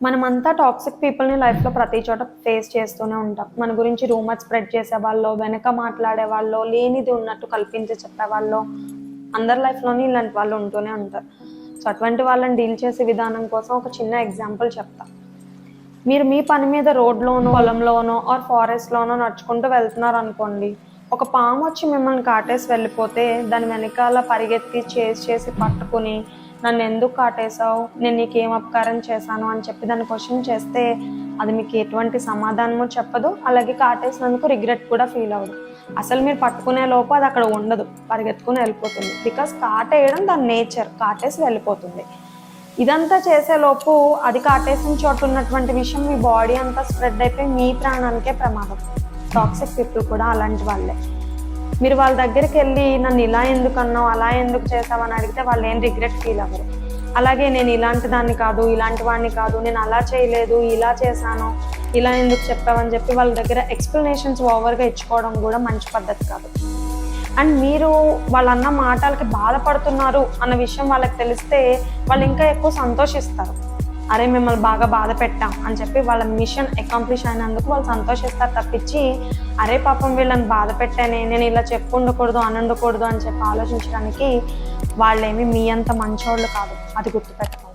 మనమంతా టాక్సిక్ పీపుల్ని లైఫ్లో ప్రతి చోట ఫేస్ చేస్తూనే ఉంటాం. మన గురించి రూమర్ స్ప్రెడ్ చేసే వాళ్ళు వెనక మాట్లాడే వాళ్ళు లేనిది ఉన్నట్టు కల్పించి చెప్పేవాళ్ళు అందరి లైఫ్లోనే ఇలాంటి వాళ్ళు ఉంటూనే ఉంటారు. సో అటువంటి వాళ్ళని డీల్ చేసే విధానం కోసం ఒక చిన్న ఎగ్జాంపుల్ చెప్తా. మీరు మీ పని మీద రోడ్లోనో పొలంలోనో ఆర్ ఫారెస్ట్లోనో నడుచుకుంటూ వెళ్తున్నారు అనుకోండి ఒక పాము వచ్చి మిమ్మల్ని కాటేసి వెళ్ళిపోతే దాని వెనకాల పరిగెత్తి చేసి చేసి పట్టుకుని నన్ను ఎందుకు కాటేశావు? నేను నీకేం అపకారం చేశాను అని చెప్పి దాన్ని క్వశ్చన్ చేస్తే అది మీకు ఎటువంటి సమాధానము చెప్పదు. అలాగే కాటేసినందుకు రిగ్రెట్ కూడా ఫీల్ అవ్వదు. అసలు మీరు పట్టుకునే లోపు అది అక్కడ ఉండదు. పరిగెత్తుకుని వెళ్ళిపోతుంది. బికాస్ కాటేయడం దాని నేచర్ కాటేసి వెళ్ళిపోతుంది. ఇదంతా చేసేలోపు అది కాటేసిన చోట ఉన్నటువంటి విషయం మీ బాడీ అంతా స్ప్రెడ్ అయిపోయి మీ ప్రాణానికే ప్రమాదం. టాక్సిక్ పీపుల్ కూడా అలాంటి వాళ్ళే. మీరు వాళ్ళ దగ్గరికి వెళ్ళి నన్ను ఇలా ఎందుకు అన్నావు? అలా ఎందుకు చేసావు? అని అడిగితే వాళ్ళు ఏం రిగ్రెట్ ఫీల్ అవ్వరు. అలాగే నేను ఇలాంటి దాన్ని కాదు ఇలాంటి వాడిని కాదు నేను అలా చేయలేదు ఇలా చేశాను ఇలా ఎందుకు చెప్పావని చెప్పి వాళ్ళ దగ్గర ఎక్స్ప్లెనేషన్స్ ఓవర్గా ఇచ్చుకోవడం కూడా మంచి పద్ధతి కాదు. అండ్ మీరు వాళ్ళన్న మాటలకి బాధపడుతున్నారు అన్న విషయం వాళ్ళకి తెలిస్తే వాళ్ళు ఇంకా ఎక్కువ సంతోషిస్తారు. అరే మిమ్మల్ని బాగా బాధ పెట్టాం అని చెప్పి వాళ్ళ మిషన్ అకాంప్లిష్ అయినందుకు వాళ్ళు సంతోషిస్తారు తప్పించి అరే పాపం వీళ్ళని బాధ పెట్టానే నేను ఇలా చెప్పు ఉండకూడదు అని ఉండకూడదు అని చెప్పి ఆలోచించడానికి వాళ్ళేమి మీ అంత మంచోళ్ళు కాదు. అది గుర్తుపెట్టుకోండి